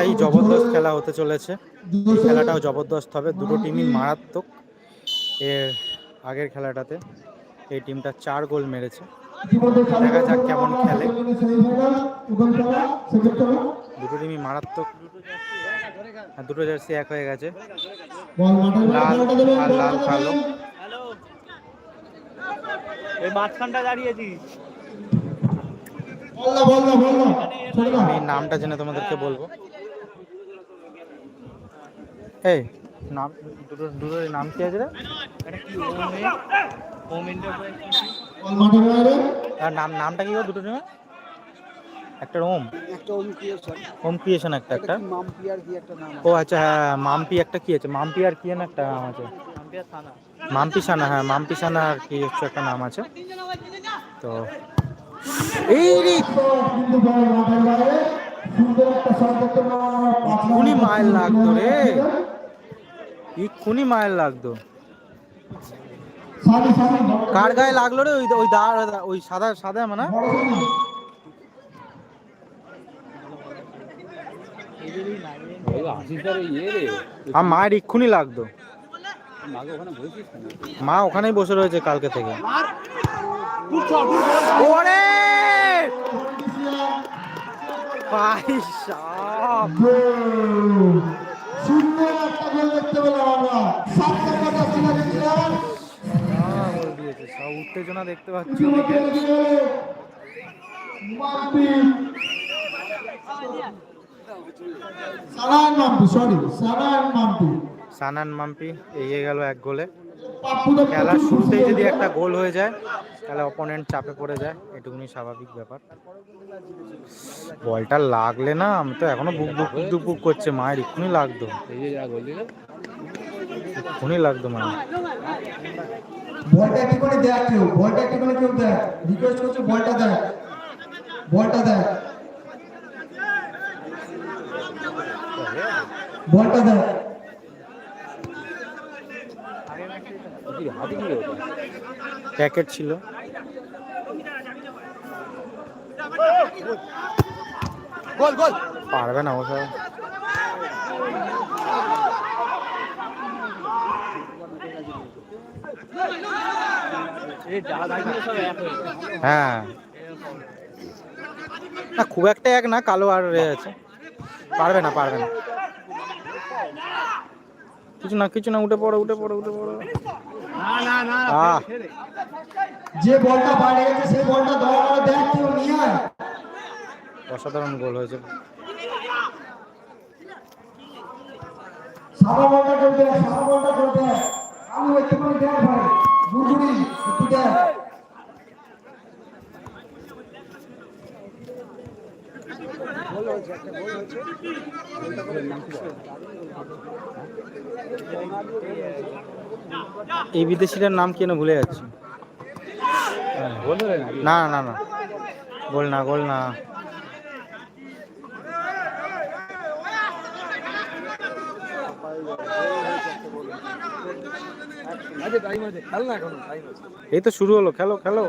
খেলাই জবরদস্ত খেলা হতে চলেছে। খেলাটাও জবরদস্ত হবে। দুটো টিমই মারাত্মক। এর আগের খেলাটাতে এই টিমটা চার গোল মেরেছে। দেখা যাক কেমন খেলে। দুটো টিমই মারাত্মক। দুটো জার্সি এক হয়ে গেছে। লাল আর লাল কালো। এই মাঝখানটা দাঁড়িয়েছিস। আমি নামটা জেনে তোমাদেরকে বলব। এই নাম দুটো দুটোর নাম কি আছে রে? এটা কি ওমে হোম এন্টারপ্রাইজ আর নাম নামটা কি দুটো টিমে একটা ওম। একটা ওম ক্রিয়েশন একটা একটা? একটা মাম্পিয়ার কি একটা নাম ও আচ্ছা হ্যাঁ মাম্পি একটা কি আছে? মাম্পি আর কি যেন একটা নাম আছে? মাম্পি সানা হ্যাঁ মাম্পি সানা আর কি হচ্ছে একটা নাম আছে। তো এই রে! মায়ের লাগতো রে। এক্ষুনি মায়ের লাগতো। কার গায়ে লাগল রে? ওই ওই দা ওই সাদা সাদা মানে? আর মায়ের এক্ষুনি লাগতো। মা ওখানেই বসে রয়েছে কালকে থেকে। ওরে! ভাই সুন্দর একটা গোল দেখতে পেলাম আমরা। গেছিলাম সব উত্তেজনা দেখতে পাচ্ছি সানান মাম্পি, এগিয়ে গেল এক গোলে। খেলার শুরুতেই যদি একটা গোল হয়ে যায় তাহলে অপোনেন্ট চাপে পড়ে যায়। এটুকুনি স্বাভাবিক ব্যাপার। বলটা লাগলে না আমি তো এখনও বুক বুক বুক বুক করছে মায়ের এক্ষুনি লাগতো। এক্ষুনি লাগতো মায়ের। বলটা একটুখানি দেখ কেউ বলটা একটুখানি কেউ দেখ। রিকোয়েস্ট করছে বলটা দেখ। বলটা দেখ। বলটা দেখ। প্যাকেট ছিল। পারবে না ও সব। এই যা দাঁড়িয়ে সব এক হয়ে। না খুব একটা এক না কালো আর আছে। পারবে না পারবে না। কিছু না কিছু না উঠে পড়ো উঠে পড়ো উঠে পড়ো। যে বলটা বাইরে গেছে সেই বলটা দয়া করে দেখ কেউ নিয়ে আয়। অসাধারণ গোল হয়েছে। সাদা বলটা সাদা বলটা আমি একটু করে দেখ ভাই গুড়গুড়ি একটু দেখ। গোল হয়েছে একটা গোল হয়েছে এই বিদেশিটার নাম কেন ভুলে যাচ্ছি। না না না গোল না গোল না। আচ্ছা এই তো শুরু হলো খেলো খেলো।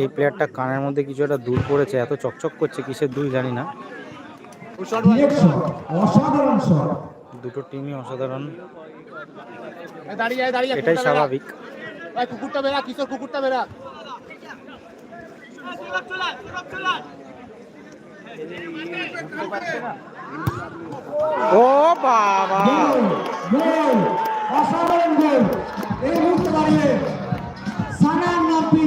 এই প্লেয়ারটা কানের মধ্যে কিছু একটা দূর পড়েছে এত চকচক করছে কিসের দুল জানি না। দুটো টিমই অসাধারণ। দাঁড়িয়ে দাঁড়িয়ে এটাই স্বাভাবিক। কুকুরটা বেরা কিশোর কুকুরটা বেরা ও বাবা! অসাধারণ গোল। এই মুহূর্তে দাঁড়িয়ে সানান নাম্পি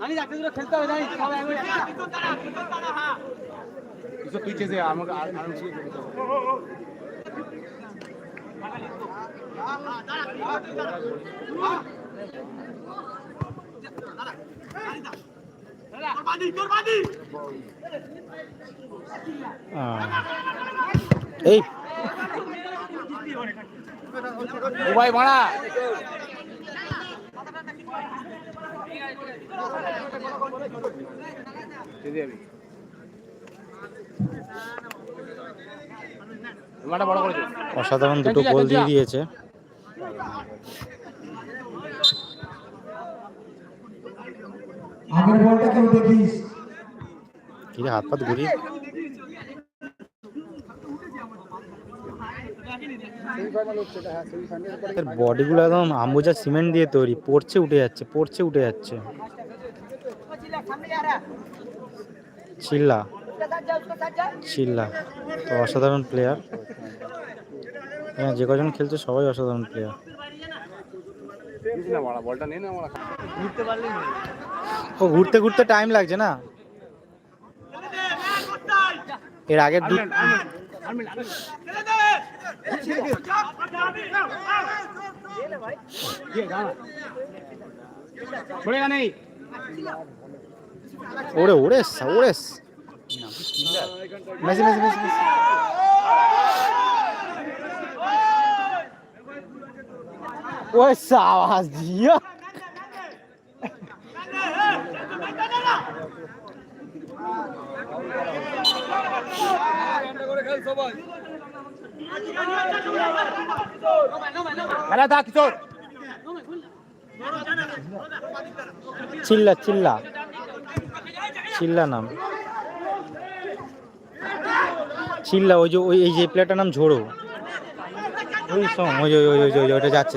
আমি রাখতে দূরে খেলতে হবে জানিস সবাই একবার কিছু পিছে আমাকে আর আর এই। ভাই করেছে অসাধারণ দুটো গোল দিয়ে দিয়েছে। হাত পাত ঘুরিয়ে এর বডিগুলো একদম আম্বুজা সিমেন্ট দিয়ে তৈরি পড়ছে উঠে যাচ্ছে পড়ছে উঠে যাচ্ছে। চিল্লা। চিল্লা তো অসাধারণ প্লেয়ার হ্যাঁ যে কজন খেলছে সবাই অসাধারণ প্লেয়ার ও ঘুরতে ঘুরতে টাইম লাগছে না? এর আগের পড়েগা নেই ওরে ওরেস ওরেস মেসি মেসি মেসি। ওই সাবাস দিয়া। খেলা থাক কিশোর চিল্লা চিল্লা। চিল্লা নাম। চিল্লা, ওই যে, ওই, এই যে প্লেয়ারটার নাম ঝোড়ো। ওই সং ওই ওই ওই ওই ওই, ওইটা যাচ্ছে।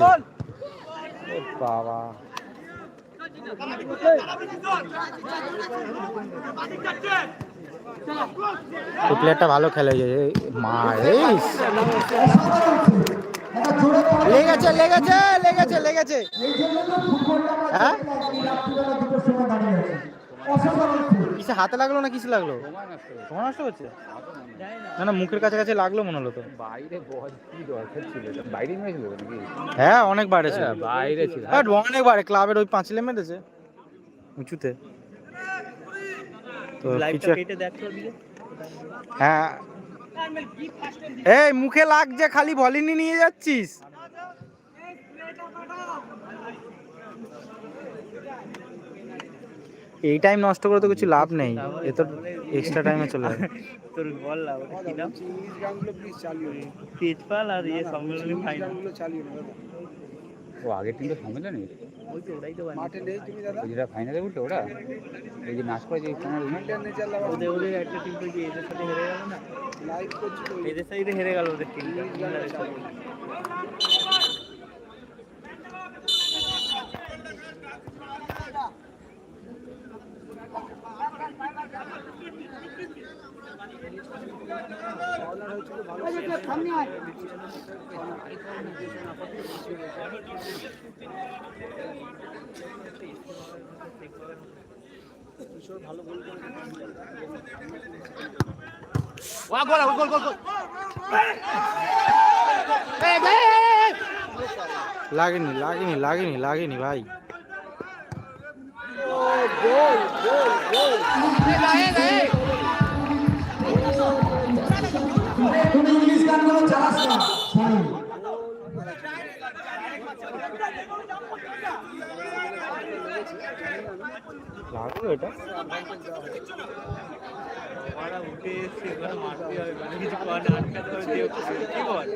বাবা। ওই প্লেয়ারটা ভালো খেলে মা লেগেছে লেগেছে লেগেছে লেগেছে। তো হ্যাঁ? কিসে হাতে লাগল না কিছু লাগল? তোমার নষ্ট হচ্ছে? না না মুখের কাছে কাছে লাগল মনে হলো তো বাইরে বল কি দরকার ছিল? বাইরে মেরেছিল নাকি? হ্যাঁ অনেক বাড়েছে বাইরে ছিল। অনেক বাড়ে ক্লাবের ওই পাঁচিলে মেরেছে। উঁচুতে। তো হ্যাঁ। এই মুখে লাগছে খালি ভলিনি নিয়ে যাচ্ছিস। এই টাইম নষ্ট করে তো কিছু লাভ নেই। এ তো এক্সট্রা টাইমে চলে যাবে। তোর বল না ওটা কি নাম? ইংলিশ গানগুলো প্লিজ চালিও। না তেজপাল আর ইয়ে সম্মেলনী ফাইনাল গানগুলো চালিও না ও আগের টিমটা সম্মেলন নেই তুমি যেটা ফাইনালে উঠল ওরা এই যে নাচ করে যে ফাইনাল ওদের একটা টিম তো এদের সাথে হেরে গেল না? লাইভ করছি এদের সাইডে হেরে গেল ওদের টিমটা ওয়া গোল গোল গোল গোল লাগেনি লাগেনি লাগেনি লাগেনি ভাই। তুমি লাগল এটা ওরা উঠে এসে এবার মারতে হবে মানে কিছু করার নেই, আটকাতে হবে দিয়ে কি বল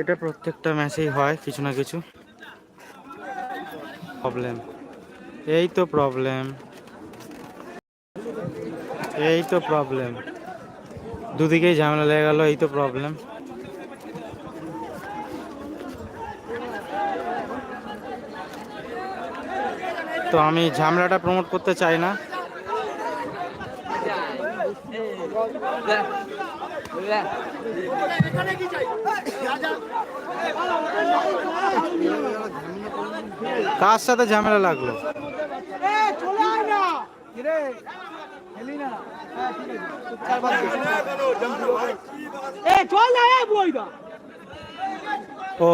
এটা প্রত্যেকটা ম্যাচেই হয়, কিছু না কিছু। প্রবলেম এই তো প্রবলেম এই তো প্রবলেম দুদিকেই ঝামেলা লেগে গেল, এই তো প্রবলেম তো আমি ঝামেলাটা প্রমোট করতে চাই না। কার সাথে ঝামেলা লাগল? ও।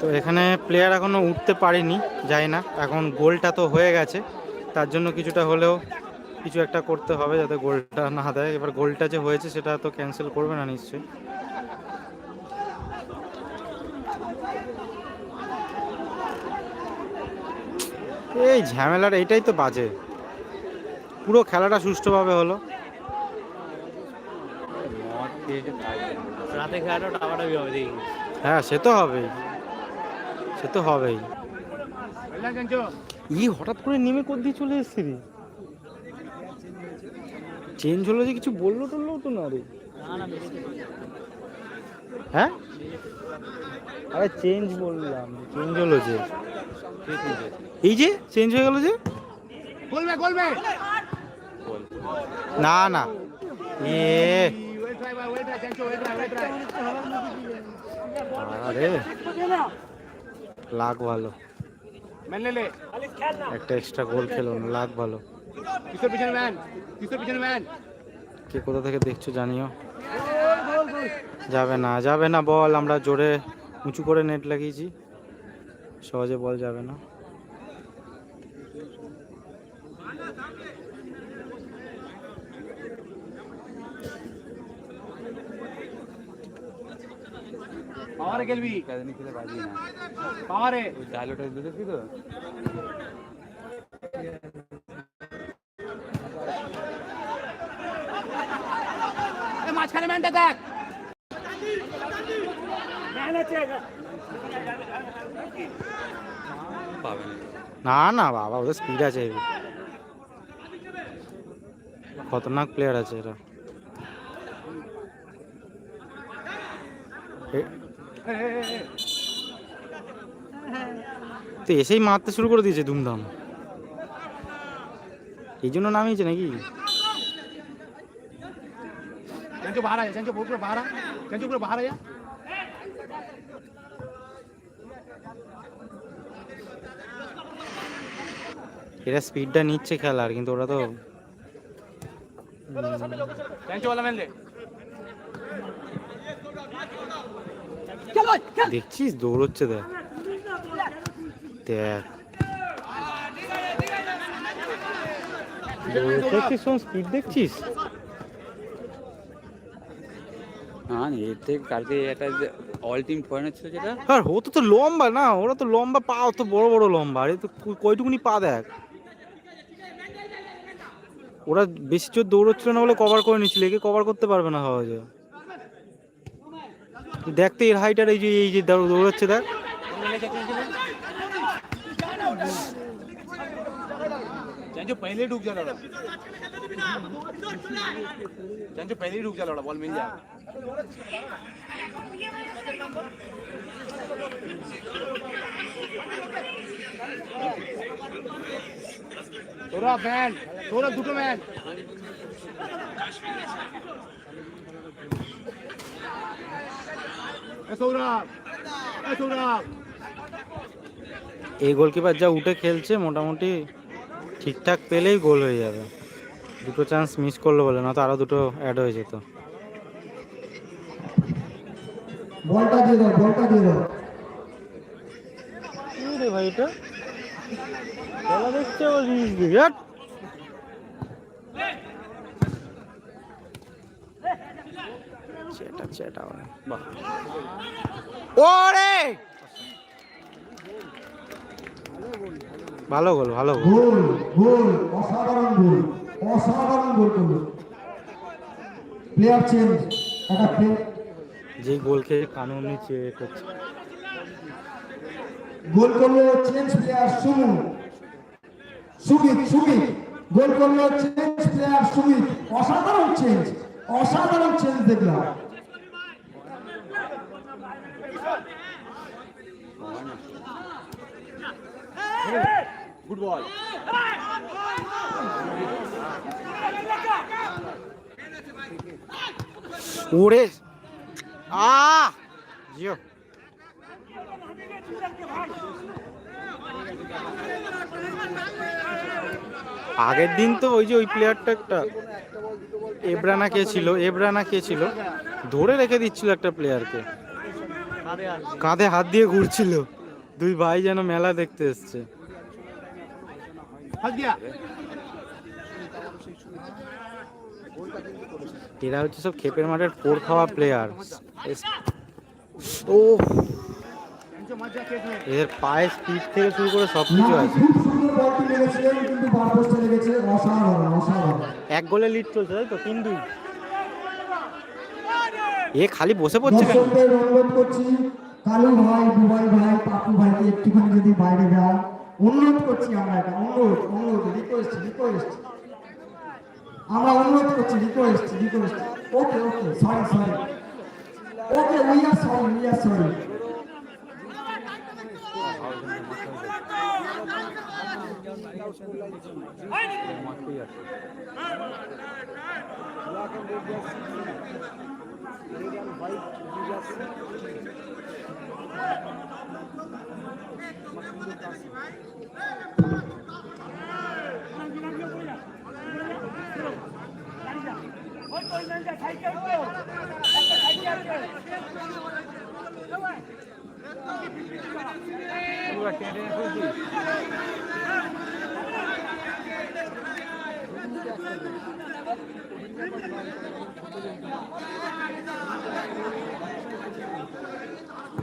তো এখানে প্লেয়ার এখনও উঠতে পারেনি যাই না। এখন গোলটা তো হয়ে গেছে তার জন্য কিছুটা হলেও কিছু একটা করতে হবে যাতে গোলটা না দেয়। এবার গোলটা যে হয়েছে সেটা তো ক্যান্সেল করবে না নিশ্চয়ই। এই ঝামেলার এইটাই তো বাজে। পুরো খেলাটা সুষ্ঠুভাবে হলো। রাতে খেলাটা টাকাটা হবে হ্যাঁ সে তো হবেই। সে তো হবেই ই হঠাৎ করে নেমে কোথায় চলে এসছে রে চেঞ্জ হলো যে কিছু বলল টললো তো না রে হ্যাঁ আরে চেঞ্জ বললাম চেঞ্জ হলো যে এই যে চেঞ্জ হয়ে গেল যে বলবে বলবে না না এ আরে লাগ ভালো। একটা এক্সট্রা গোল খেলো না লাগ ভালো। কে কোথা থেকে দেখছ জানিও। যাবে না যাবে না বল আমরা জোরে উঁচু করে নেট লাগিয়েছি। সহজে বল যাবে না। পাওয়ারে খেলবি? পাওয়ারে এ মাঝখানে ম্যানটা দেখ। না না, বাবা, ওদের স্পিড আছে। খতরনাক প্লেয়ার আছে এরা। তো এসেই মারতে শুরু করে দিয়েছে ধুমধাম। এই জন্য নামিয়েছে নাকি? এরা স্পিডটা নিচ্ছে খেলার কিন্তু ওরা তো দেখছিস? দৌড়চ্ছে দেখ। দেখছিস স্পিড দেখছিস? এর থেকে কালকে একটা অল টিম ফরেনার ছিল যেটা। আর ও তো তো লম্বা না ওরা তো লম্বা পা তো বড় বড় লম্বা। আরে তো কয়টুকুনি পা দেখ? ওরা বেশি জোর দৌড়চ্ছিল না বলে কভার করে নিচ্ছিল একে কভার করতে পারবে না সহজে। দেখতে এর হাইট আর এই যে এই যে দৌড়- দৌড়চ্ছে দেখ चंचू पहले ही डूब जा लड़ा चंचू पहले ही डूब जा लड़ा बॉल मिल जा তোরা ম্যান তোরা দুটো ম্যান এই গোলকিপার যা উঠে খেলছে মোটামুটি ঠিকঠাক পেলেই গোল হয়ে যাবে। দুটো চান্স মিস করল বলে না তো আরও দুটো অ্যাড হয়ে যেত। বলটা দিয়ে দাও বলটা দিয়ে দাও। রে ভাই এটা? খেলা দেখছে চেটা চেটা বাহ। ওরে! ভালো গোল ভালো গোল। গোল গোল অসাধারণ গোল অসাধারণ গোল করল। প্লেয়ার চেঞ্জ একটা যে গোল খেয়ে কানুনি চেয়ে করছে। গোল করল চেঞ্জ প্লেয়ার সুমু। সুমিত সুমিত। গোল করল চেঞ্জ প্লেয়ার সুমিত। অসাধারণ চেঞ্জ অসাধারণ চেঞ্জ দেখলাম। উড়ে। বল আগের দিন তো ওই যে ওই প্লেয়ারটা একটা, এব্রানা কে ছিল, এব্রানা কে ছিল? ধরে রেখে দিচ্ছিল একটা প্লেয়ারকে কাঁধে হাত দিয়ে ঘুরছিল। দুই ভাই যেন মেলা দেখতে এসছে। এরা হচ্ছে সব খেপের মাঠের পোর খাওয়া প্লেয়ার ও এদের পায়ে স্পিড থেকে শুরু করে সব কিছু আছে। এক গোলে লিড চলছে তাই তো? তিন দুই এ খালি বসে পড়ছে অনুরোধ কালু ভাই দুবাই ভাই পাপু ভাইকে একটুখানি যদি বাইরে যায় অনুরোধ করছি আমরা এটা, অনুরোধ অনুরোধ রিকোয়েস্ট রিকোয়েস্ট আমরা অনুরোধ করছি request request okay okay sorry sorry okay we are sorry we are sorry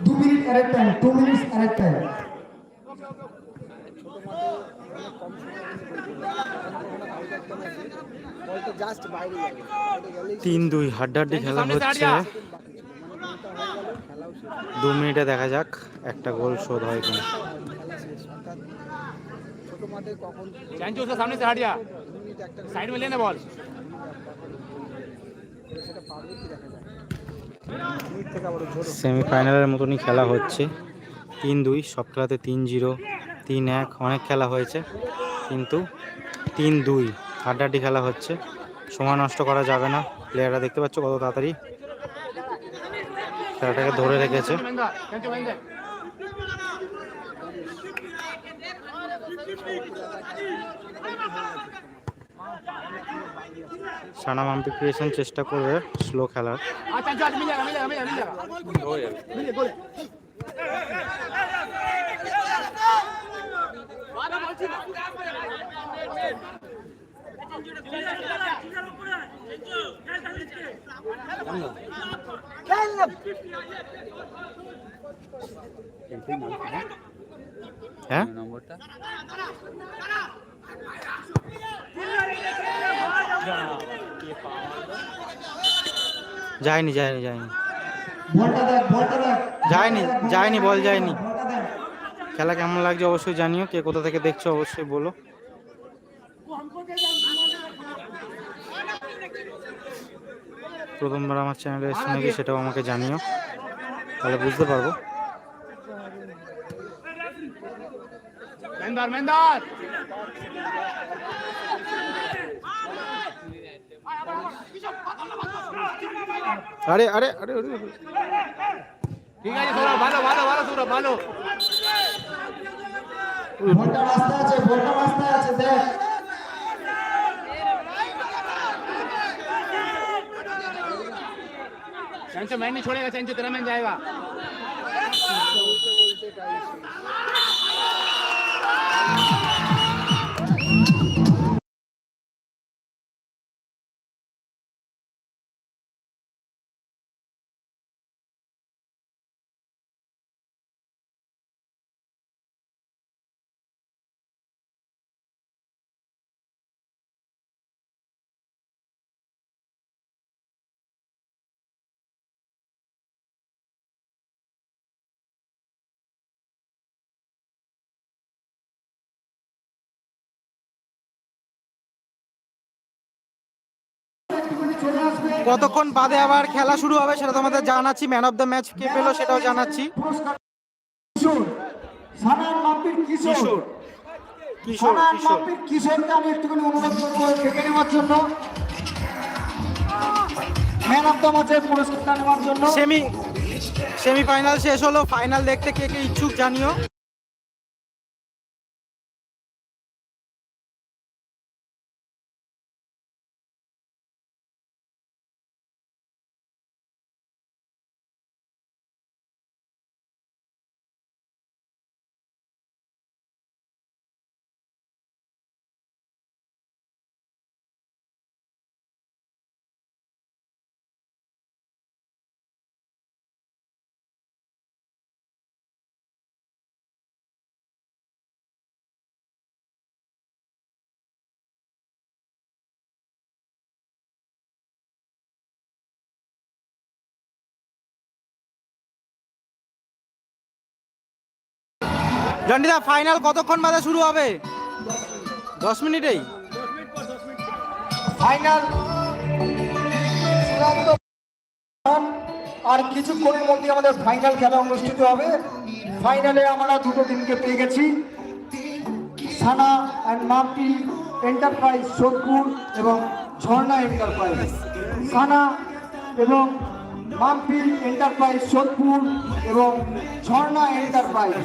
দু minute added time two minutes added time তিন দুই হাড্ডাহাড্ডি খেলা হচ্ছে দু মিনিটে দেখা যাক একটা গোল শোধ হয় কিনা सेंचो उसके सामने से हट जा साइड में लेना बॉल সেমিফাইনালের মতনই খেলা হচ্ছে তিন দুই সব খেলাতে তিন জিরো তিন এক অনেক খেলা হয়েছে কিন্তু তিন দুই হাড্ডাহাড্ডি খেলা হচ্ছে সময় নষ্ট করা যাবে না। প্লেয়াররা দেখতে পাচ্ছ কত তাড়াতাড়ি। খেলাটাকে ধরে রেখেছে। সানাম আম্পিক্রিয়েশন চেষ্টা করবে স্লো খেলার। আচ্ছা হ্যাঁ? যায়নি যায়নি যায়নি। যায়নি যায়নি, বল যায়নি। খেলা কেমন লাগছে অবশ্যই জানিও, কে কোথা থেকে দেখছ অবশ্যই বলো। প্রথমবার আমার চ্যানেলে এসে নাকি সেটাও আমাকে জানিও। তাহলে বুঝতে পারব। আরে আরে আরে ঠিক আছে ভালো ভালো ভালো সৌরভ ভালো। আছে আছে দেখ। सेंचो मैं नहीं छोड़ेगा सेंचो तेरा मैं जाएगा। কতক্ষণ বাদে আবার খেলা শুরু হবে সেটা তোমাদের জানাচ্ছি। ম্যান অফ দ্য ম্যাচ কে পেল সেটাও জানাচ্ছি। কিশোর। কিশোর কিশোর কিশোর। সানার কিশোর মাম্পির কিশোরকে আমি একটুখানি অনুরোধ করব ডেকে নেওয়ার জন্য। ম্যান অফ দ্য ম্যাচের পুরস্কারটা নেওয়ার জন্য। সেমি সেমিফাইনাল শেষ হলো ফাইনাল দেখতে কে কে ইচ্ছুক জানিও। জন্ডিদা ফাইনাল কতক্ষণ বাদে শুরু হবে? দশ মিনিটেই? ফাইনাল আর কিছুক্ষণের মধ্যে আমাদের ফাইনাল খেলা অনুষ্ঠিত হবে। ফাইনালে আমরা দুটো টিমকে পেয়ে গেছি। সানা অ্যান্ড মাম্পি এন্টারপ্রাইজ সোদপুর এবং ঝর্ণা এন্টারপ্রাইজ সানা এবং মাম্পি এন্টারপ্রাইজ সোদপুর এবং ঝর্ণা এন্টারপ্রাইজ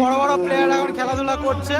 বড় বড় প্লেয়ার এখন খেলাধুলা করছে।